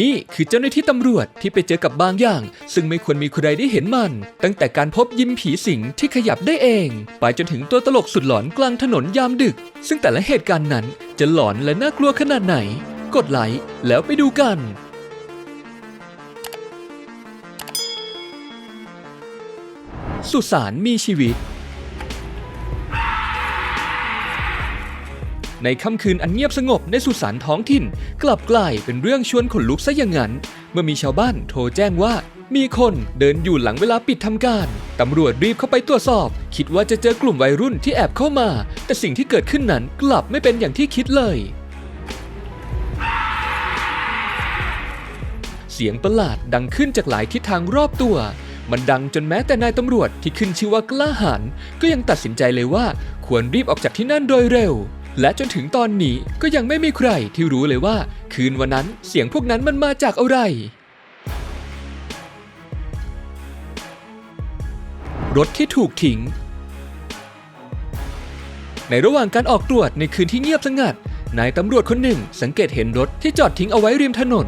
นี่คือเจ้าหน้าที่ตำรวจที่ไปเจอกับบางอย่าง ซึ่งไม่ควรมีใครได้เห็นมัน ตั้งแต่การพบยิมผีสิงที่ขยับได้เอง ไปจนถึงตัวตลกสุดหลอนกลางถนนยามดึก ซึ่งแต่ละเหตุการณ์นั้นจะหลอนและน่ากลัวขนาดไหน กดไลค์แล้วไปดูกัน สุสานมีชีวิต ในค่ำคืนอันเงียบสงบในสุสานท้องถิ่น กลับกลายเป็นเรื่องชวนขนลุกซะอย่างนั้น เมื่อมีชาวบ้านโทรแจ้งว่า มีคนเดินอยู่หลังเวลาปิดทำการ ตำรวจรีบเข้าไปตรวจสอบ คิดว่าจะเจอกลุ่มวัยรุ่นที่แอบเข้ามา แต่สิ่งที่เกิดขึ้นนั้นกลับไม่เป็นอย่างที่คิดเลยเสียงประหลาดดังขึ้นจากหลายทิศทางรอบตัว มันดังจนแม้แต่นายตำรวจที่ขึ้นชื่อว่ากล้าหาญก็ยังตัดสินใจเลยว่าควรรีบออกจากที่นั่นโดยเร็ว และจนถึงตอนนี้ก็ยังไม่มีใครที่รู้เลยว่า คืนวันนั้นเสียงพวกนั้นมันมาจากอะไร รถที่ถูกทิ้ง ในระหว่างการออกตรวจในคืนที่เงียบสงัดนายตำรวจคนหนึ่งสังเกตเห็นรถที่จอดทิ้งเอาไว้ริมถนน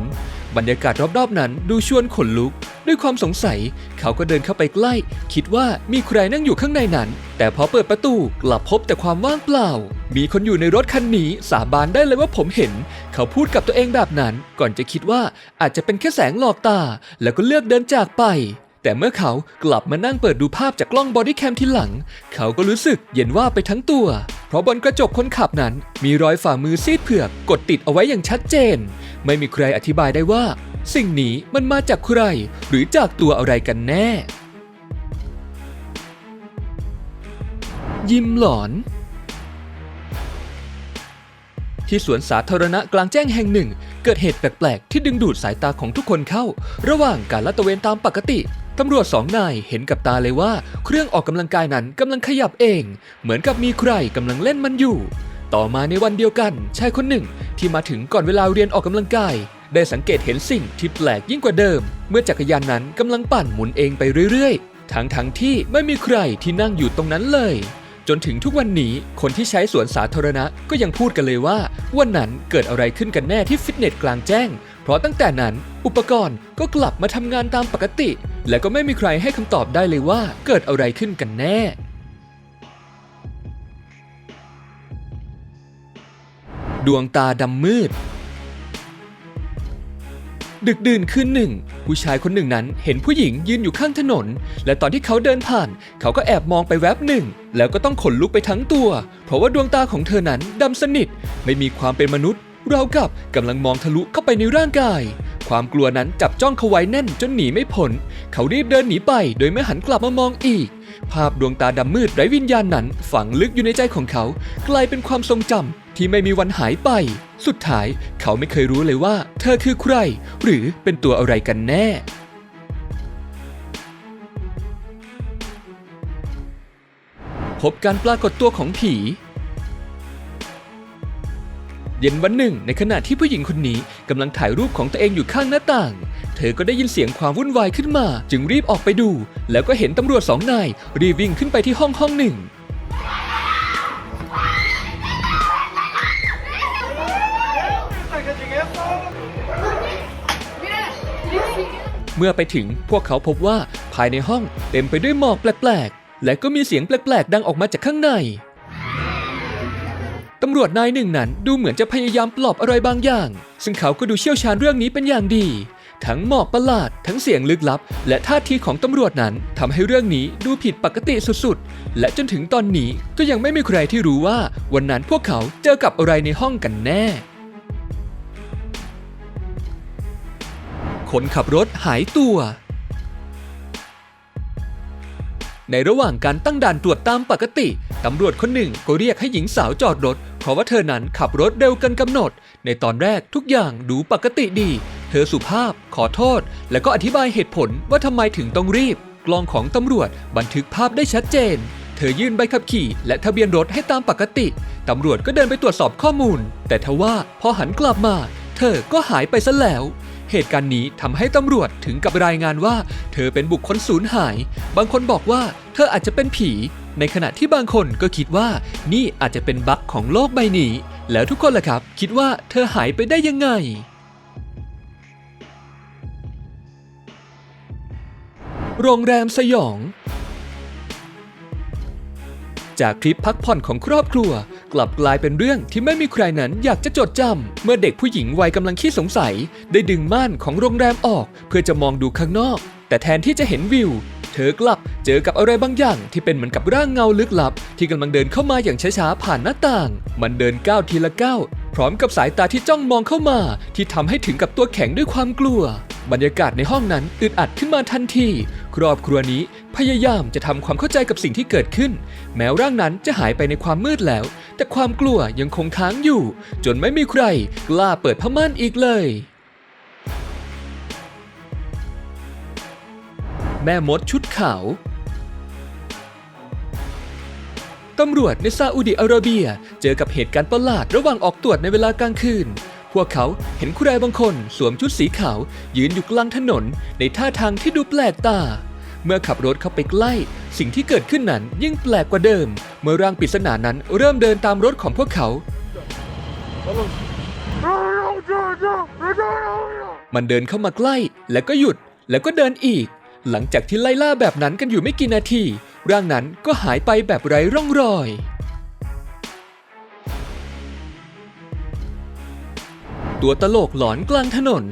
บรรยากาศรอบๆนั้นดูชวนขนลุก ด้วยความสงสัย เขาก็เดินเข้าไปใกล้ คิดว่ามีใครนั่งอยู่ข้างในนั้น แต่พอเปิดประตูกลับพบแต่ความว่างเปล่า มีคนอยู่ในรถคันนี้ สาบานได้เลยว่าผมเห็น เขาพูดกับตัวเองแบบนั้น ก่อนจะคิดว่าอาจจะเป็นแค่แสงหลอกตา แล้วก็เลือกเดินจากไปแต่เมื่อเขากลับมานั่งเปิดดูภาพจากกล้องบอดี้แคมที่หลัง เขาก็รู้สึกเย็นว่าไปทั้งตัว เพราะบนกระจกคนขับนั้น มีรอยฝ่ามือซีดเผือกกดติดเอาไว้อย่างชัดเจน ไม่มีใครอธิบายได้ว่า สิ่งนี้มันมาจากใคร หรือจากตัวอะไรกันแน่ ยิ้มหลอน ที่สวนสาธารณะกลางแจ้งแห่งหนึ่ง เกิดเหตุแปลกๆ ที่ดึงดูดสายตาของทุกคนเข้า ระหว่างการลาดตระเวนตามปกติตำรวจสองนายเห็นกับตาเลยว่า เครื่องออกกำลังกายนั้นกำลังขยับเอง เหมือนกับมีใครกำลังเล่นมันอยู่ ต่อมาในวันเดียวกันชายคนหนึ่งที่มาถึงก่อนเวลาเรียนออกกำลังกาย ได้สังเกตเห็นสิ่งที่แปลกยิ่งกว่าเดิม เมื่อจักรยานนั้นกำลังปั่นหมุนเองไปเรื่อยๆ ทั้งทั้งๆที่ไม่มีใครที่นั่งอยู่ตรงนั้นเลย จนถึงทุกวันนี้คนที่ใช้สวนสาธารณะก็ยังพูดกันเลยว่า วันนั้นเกิดอะไรขึ้นกันแน่ที่ฟิตเนสกลางแจ้ง เพราะตั้งแต่นั้นอุปกรณ์ก็กลับมาทำงานตามปกติ และก็ไม่มีใครให้คำตอบได้เลยว่าเกิดอะไรขึ้นกันแน่ดวงตาดำมืด ดึกดื่นคืนหนึ่ง ผู้ชายคนหนึ่งนั้นเห็นผู้หญิงยืนอยู่ข้างถนน และตอนที่เขาเดินผ่าน เขาก็แอบมองไปแวบหนึ่ง แล้วก็ต้องขนลุกไปทั้งตัว เพราะว่าดวงตาของเธอนั้นดำสนิท ไม่มีความเป็นมนุษย์ราวกับกำลังมองทะลุเข้าไปในร่างกาย ความกลัวนั้นจับจ้องเขาไว้แน่นจนหนีไม่พ้นเขารีบเดินหนีไปโดยไม่หันกลับมามองอีก ภาพดวงตาดำมืดไร้วิญญาณนั้นฝังลึกอยู่ในใจของเขา กลายเป็นความทรงจำ ที่ไม่มีวันหายไป สุดท้ายเขาไม่เคยรู้เลยว่า เธอคือใคร หรือเป็นตัวอะไรกันแน่ พบการปรากฏตัวของผี เย็นวันหนึ่ง ในขณะที่ผู้หญิงคนนี้กำลังถ่ายรูปของตัวเองอยู่ข้างหน้าต่าง เธอก็ได้ยินเสียงความวุ่นวายขึ้นมา จึงรีบออกไปดู แล้วก็เห็นตำรวจสองนายรีบวิ่งขึ้นไปที่ห้องห้องหนึ่ง เมื่อไปถึงพวกเขาพบว่าภายในห้องเต็มไปด้วยหมอกแปลกๆ และก็มีเสียงแปลกๆ ดังออกมาจากข้างใน ตำรวจนายหนึ่งนั้นดูเหมือนจะพยายามปลอบอะไรบางอย่าง ซึ่งเขาก็ดูเชี่ยวชาญเรื่องนี้เป็นอย่างดี ทั้งหมอกประหลาด ทั้งเสียงลึกลับ และท่าทีของตำรวจนั้นทำให้เรื่องนี้ดูผิดปกติสุดๆ และจนถึงตอนนี้ก็ยังไม่มีใครที่รู้ว่า วันนั้นพวกเขาเจอกับอะไรในห้องกันแน่ คนขับรถหายตัว ในระหว่างการตั้งด่านตรวจตามปกติ ตำรวจคนหนึ่งก็เรียกให้หญิงสาวจอดรถ เพราะว่าเธอนั้นขับรถเร็วเกินกำหนด ในตอนแรกทุกอย่างดูปกติดี เธอสุภาพ ขอโทษ และก็อธิบายเหตุผลว่าทำไมถึงต้องรีบ กล้องของตำรวจบันทึกภาพได้ชัดเจน เธอยื่นใบขับขี่ และทะเบียนรถให้ตามปกติตำรวจก็เดินไปตรวจสอบข้อมูล แต่ทว่าพอหันกลับมา เธอก็หายไปซะแล้ว เหตุการณ์นี้ทำให้ตำรวจถึงกับรายงานว่า เธอเป็นบุคคลสูญหาย บางคนบอกว่าเธออาจจะเป็นผี ในขณะที่บางคนก็คิดว่า นี่อาจจะเป็นบั๊กของโลกใบนี้ แล้วทุกคนล่ะครับ คิดว่าเธอหายไปได้ยังไงโรงแรมสยอง จากคลิปพักผ่อนของครอบครัว กลับกลายเป็นเรื่องที่ไม่มีใครนั้นอยากจะจดจำเมื่อเด็กผู้หญิงวัยกำลังขี้สงสัย ได้ดึงม่านของโรงแรมออก เพื่อจะมองดูข้างนอก แต่แทนที่จะเห็นวิว เธอกลับเจอกับอะไรบางอย่าง ที่เป็นเหมือนกับร่างเงาลึกลับ ที่กำลังเดินเข้ามาอย่างช้าๆผ่านหน้าต่าง มันเดินก้าวทีละก้าว พร้อมกับสายตาที่จ้องมองเข้ามา ที่ทำให้ถึงกับตัวแข็งด้วยความกลัว บรรยากาศในห้องนั้นอึดอัดขึ้นมาทันทีครอบครัวนี้พยายามจะทำความเข้าใจกับสิ่งที่เกิดขึ้น แม้ร่างนั้นจะหายไปในความมืดแล้ว แต่ความกลัวยังคงค้างอยู่ จนไม่มีใครกล้าเปิดผ้าม่านอีกเลยแม่มดชุดขาว ตำรวจในซาอุดิอาระเบีย เจอกับเหตุการณ์ประหลาดระหว่างออกตรวจในเวลากลางคืน พวกเขาเห็นผู้ใดบางคนสวมชุดสีขาว ยืนอยู่กลางถนนในท่าทางที่ดูแปลกตา เมื่อขับรถเข้าไปใกล้ สิ่งที่เกิดขึ้นนั้นยิ่งแปลกกว่าเดิม เมื่อร่างปริศนานั้นเริ่มเดินตามรถของพวกเขา มันเดินเข้ามาใกล้แล้วก็หยุดแล้วก็เดินอีก หลังจากที่ไล่ล่าแบบนั้นกันอยู่ไม่กี่นาที ร่างนั้นก็หายไปแบบไร้ร่องรอย ตัวตลกหลอนกลางถนน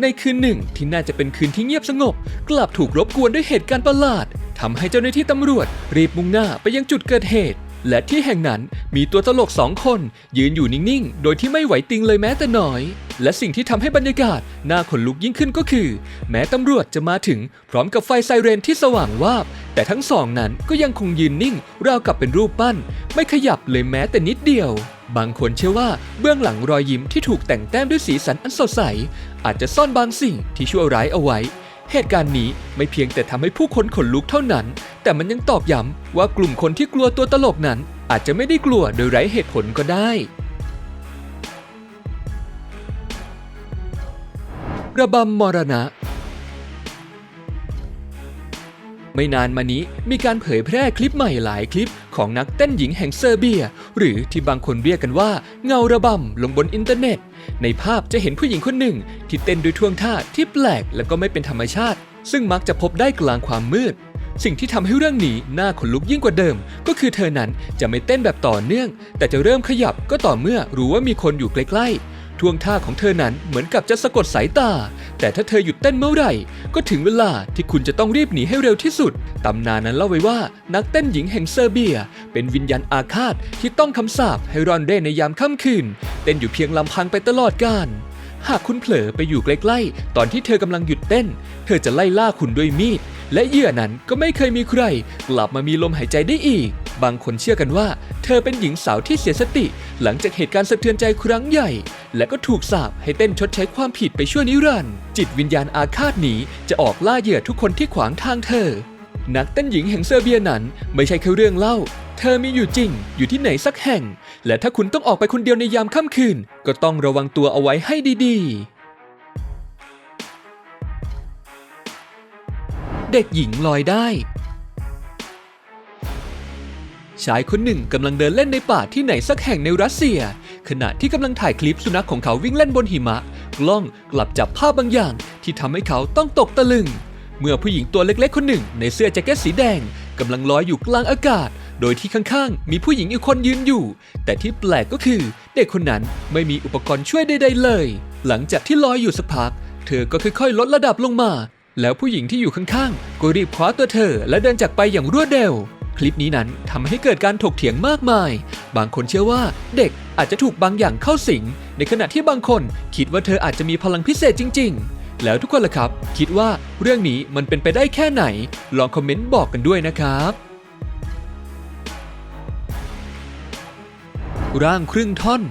ในคืนหนึ่งที่น่าจะเป็นคืนที่เงียบสงบ กลับถูกรบกวนด้วยเหตุการณ์ประหลาดทำให้เจ้าหน้าที่ตำรวจรีบมุ่งหน้าไปยังจุดเกิดเหตุ และที่แห่งนั้นมีตัวตลกสองคน ยืนอยู่นิ่งๆ โดยที่ไม่ไหวติงเลยแม้แต่น้อย และสิ่งที่ทำให้บรรยากาศน่าขนลุกยิ่งขึ้นก็คือ แม้ตำรวจจะมาถึง พร้อมกับไฟไซเรนที่สว่างวาบ แต่ทั้งสองนั้นก็ยังคงยืนนิ่ง ราวกับเป็นรูปปั้น ไม่ขยับเลยแม้แต่นิดเดียว บางคนเชื่อว่าเบื้องหลังรอยยิ้มที่ถูกแต่งแต้มด้วยสีสันอันสดใส อาจจะซ่อนบางสิ่งที่ชั่วร้ายเอาไว้ เหตุการณ์นี้ไม่เพียงแต่ทำให้ผู้คนขนลุกเท่านั้น แต่มันยังตอกย้ำว่ากลุ่มคนที่กลัวตัวตลกนั้น อาจจะไม่ได้กลัวโดยไร้เหตุผลก็ได้ ระบำมรณะ ไม่นานมานี้มีการเผยแพร่คลิปใหม่หลายคลิปของนักเต้นหญิงแห่งเซอร์เบีย หรือที่บางคนเรียกกันว่าเงาระบำลงบนอินเทอร์เน็ต ในภาพจะเห็นผู้หญิงคนหนึ่ง ที่เต้นด้วยท่วงท่าที่แปลกและก็ไม่เป็นธรรมชาติ ซึ่งมักจะพบได้กลางความมืด สิ่งที่ทำให้เรื่องนี้น่าขนลุกยิ่งกว่าเดิม ก็คือเธอนั้นจะไม่เต้นแบบต่อเนื่อง แต่จะเริ่มขยับก็ต่อเมื่อรู้ว่ามีคนอยู่ใกล้ๆ ท่วงท่าของเธอนั้นเหมือนกับจะสะกดสายตา แต่ถ้าเธอหยุดเต้นเมื่อไหร่ ก็ถึงเวลาที่คุณจะต้องรีบหนีให้เร็วที่สุด ตำนานนั้นเล่าไว้ว่านักเต้นหญิงแห่งเซอร์เบีย เป็นวิญญาณอาฆาตที่ต้องคำสาปให้รอนเร่ในยามค่ำคืน เต้นอยู่เพียงลำพังไปตลอดกาลหากคุณเผลอไปอยู่ใกล้ๆ ตอนที่เธอกำลังหยุดเต้น เธอจะไล่ล่าคุณด้วยมีด และเหยื่อนั้นก็ไม่เคยมีใคร กลับมามีลมหายใจได้อีก บางคนเชื่อกันว่า เธอเป็นหญิงสาวที่เสียสติ หลังจากเหตุการณ์สะเทือนใจครั้งใหญ่ และก็ถูกสาปให้เต้นชดใช้ความผิดไปชั่วนิรันดร์จิตวิญญาณอาฆาตนี้จะออกล่าเหยื่อทุกคนที่ขวางทางเธอ นักเต้นหญิงแห่งเซอร์เบียนั้นไม่ใช่แค่เรื่องเล่า เธอมีอยู่จริง อยู่ที่ไหนสักแห่ง และถ้าคุณต้องออกไปคนเดียวในยามค่ำคืน ก็ต้องระวังตัวเอาไว้ให้ดีๆเด็กหญิงลอยได้ ชายคนหนึ่งกำลังเดินเล่นในป่าที่ไหนสักแห่งในรัสเซีย ขณะที่กำลังถ่ายคลิปสุนัขของเขาวิ่งเล่นบนหิมะ กล้องกลับจับภาพบางอย่าง ที่ทำให้เขาต้องตกตะลึง เมื่อผู้หญิงตัวเล็กๆ คนหนึ่ง ในเสื้อแจ็คเก็ตสีแดงกำลังลอยอยู่กลางอากาศ โดยที่ข้างๆ มีผู้หญิงอีกคนยืนอยู่ แต่ที่แปลกก็คือ เด็กคนนั้นไม่มีอุปกรณ์ช่วยใดๆเลย หลังจากที่ลอยอยู่สักพัก เธอก็ค่อยๆ ลดระดับลงมา แล้วผู้หญิงที่อยู่ข้างๆ ก็รีบคว้าตัวเธอและเดินจากไปอย่างรวดเร็ว คลิปนี้นั้นทำให้เกิดการถกเถียงมากมาย บางคนเชื่อว่าเด็กอาจจะถูกบางอย่างเข้าสิง ในขณะที่บางคนคิดว่าเธออาจจะมีพลังพิเศษจริง ๆ แล้วทุกคนล่ะครับ คิดว่าเรื่องนี้มันเป็นไปได้แค่ไหน ลองคอมเมนต์บอกกันด้วยนะครับ ร่างครึ่งท่อน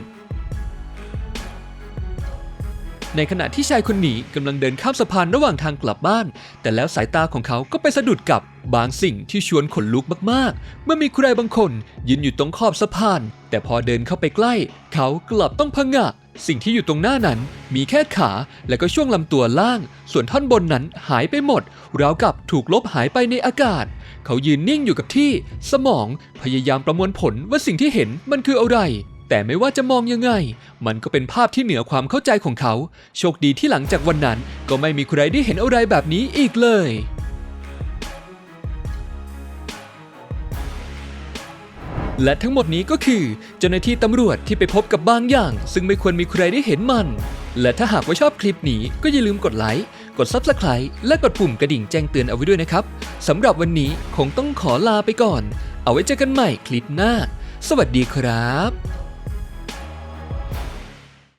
ในขณะที่ชายคนนี้กำลังเดินข้ามสะพานระหว่างทางกลับบ้าน แต่แล้วสายตาของเขาก็ไปสะดุดกับบางสิ่งที่ชวนขนลุกมากๆ เมื่อมีใครบางคนยืนอยู่ตรงขอบสะพาน แต่พอเดินเข้าไปใกล้ เขากลับต้องพะงะสิ่งที่อยู่ตรงหน้านั้นมีแค่ขาและก็ช่วงลำตัวล่าง ส่วนท่อนบนนั้นหายไปหมด ราวกับถูกลบหายไปในอากาศ เขายืนนิ่งอยู่กับที่ สมองพยายามประมวลผลว่าสิ่งที่เห็นมันคืออะไร แต่ไม่ว่าจะมองยังไง มันก็เป็นภาพที่เหนือความเข้าใจของเขา โชคดีที่หลังจากวันนั้น ก็ไม่มีใครได้เห็นอะไรแบบนี้อีกเลยและทั้งหมดนี้ก็คือเจ้าหน้าที่ตำรวจที่ไปพบกับบางอย่าง ซึ่งไม่ควรมีใครได้เห็นมัน และถ้าหากว่าชอบคลิปนี้ก็อย่าลืมกดไลค์ กด Subscribe และกดปุ่มกระดิ่งแจ้งเตือนเอาไว้ด้วยนะครับสำหรับวันนี้คงต้องขอลาไปก่อน เอาไว้เจอกันใหม่คลิปหน้า สวัสดีครับ